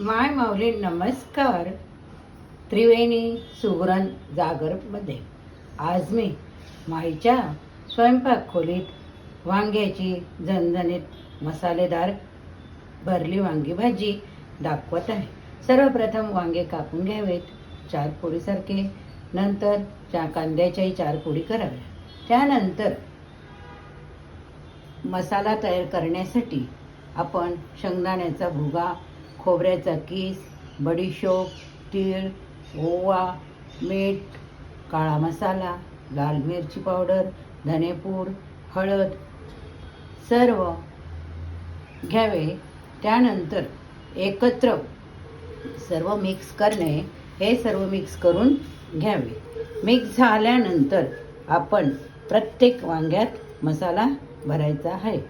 माय माऊली नमस्कार. त्रिवेणी सुगरण जागरमध्ये. आज मी माईच्या स्वयंपाक खोलीत वांग्याची झणझणीत मसालेदार भरली वांगी भाजी दाखवत आहे. सर्वप्रथम वांगे कापून घ्यावेत. चार पोळीसारखे नंतर चा कांद्याच्याही चार पोळी कराव्या. त्यानंतर मसाला तयार करण्यासाठी आपण शेंगदाण्याचा भुगा खोबऱ्याचा किस बडीशोप तीळ ओवा मीठ काळा मसाला लाल मिरची पावडर धनेपूड हळद सर्व घ्यावे. त्यानंतर एकत्र सर्व मिक्स करणे हे सर्व मिक्स करून घ्यावे. मिक्स झाल्यानंतर आपण प्रत्येक वांग्यात मसाला भरायचा आहे.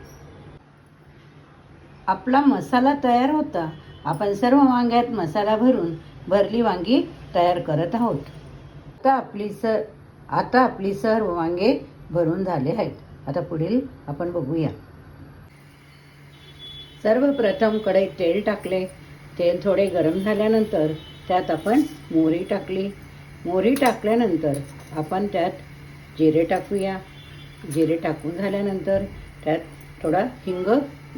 आपला मसाला तयार होता. आपण सर्व वांग्यात मसाला भरून भरली वांगी तयार करत आहोत. आता आपली सर आता आपली सर्व वांगे भरून झाले आहेत. आता पुढील आपण बघूया. सर्वप्रथम कढईत तेल टाकले. तेल थोडे गरम झाल्यानंतर त्यात आपण मोहरी टाकली. मोहरी टाकल्यानंतर आपण त्यात जिरे टाकूया. जिरे टाकून झाल्यानंतर त्यात थोडा हिंग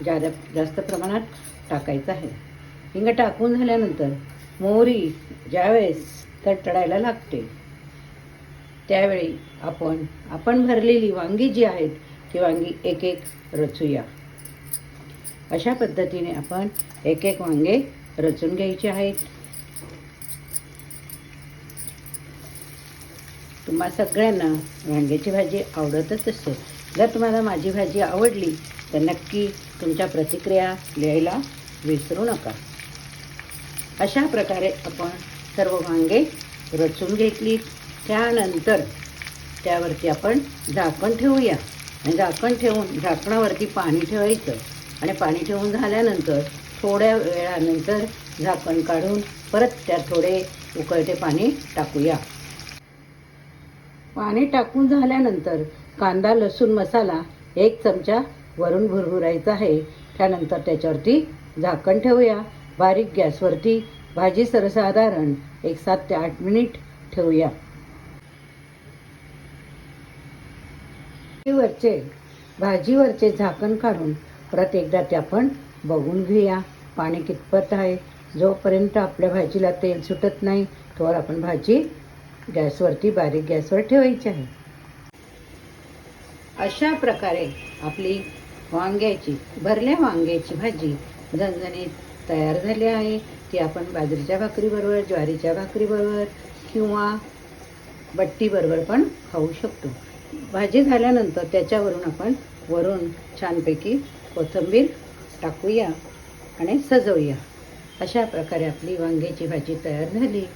जादा जास्त प्रमाणात टाकायचा आहे. हिंग टाकून झाल्यानंतर मोहरी ज्यावेळेस तडतडायला लागते त्यावेळी आपण आपण भरलेली वांगी जी आहेत ती वांगी एक एक रचूया. अशा पद्धतीने आपण एक एक वांगे रचून घ्यायचे आहेत. तुम्हा सगळ्यांना वांग्याची भाजी आवडतच असते जर तुम्हाला माझी भाजी आवडली तर नक्की तुमच्या प्रतिक्रिया लिहायला विसरू नका. अशा प्रकारे आपण सर्व वांगे रचून घेतली. त्यानंतर त्यावरती आपण झाकण ठेवूया. आणि झाकण ठेवून झाकणावरती पाणी ठेवायचं. आणि पाणी ठेवून झाल्यानंतर थोड्या वेळानंतर झाकण काढून परत त्यात थोडे उकळते पाणी टाकूया. पाणी टाकून झाल्यानंतर कांदा लसूण मसाला एक चमचा वरून भुरभुरायचा आहे. त्यानंतर त्याच्यावरती झाकण ठेवूया. बारीक गॅसवरती भाजी सर्वसाधारण एक सात ते आठ मिनिट ठेवूया. वरचे भाजीवरचे झाकण काढून परत एकदा ते आपण बघून घेऊया. पाणी कितपत आहे? जोपर्यंत आपल्या भाजीला तेल सुटत नाही तोवर आपण भाजी गॅसवरती बारीक गॅसवर ठेवायची आहे. अशा प्रकारे आपली वांग्याची भरल्या वांग्याची भाजी झणझणीत तयार झाली आहे ती आपण बाजरीच्या भाकरीबरोबर ज्वारीच्या भाकरीबरोबर किंवा बट्टीबरोबर पण खाऊ शकतो. भाजी झाल्यानंतर त्याच्यावरून आपण वरून छानपैकी कोथिंबीर टाकूया आणि सजवूया. अशा प्रकारे आपली वांग्याची भाजी तयार झाली.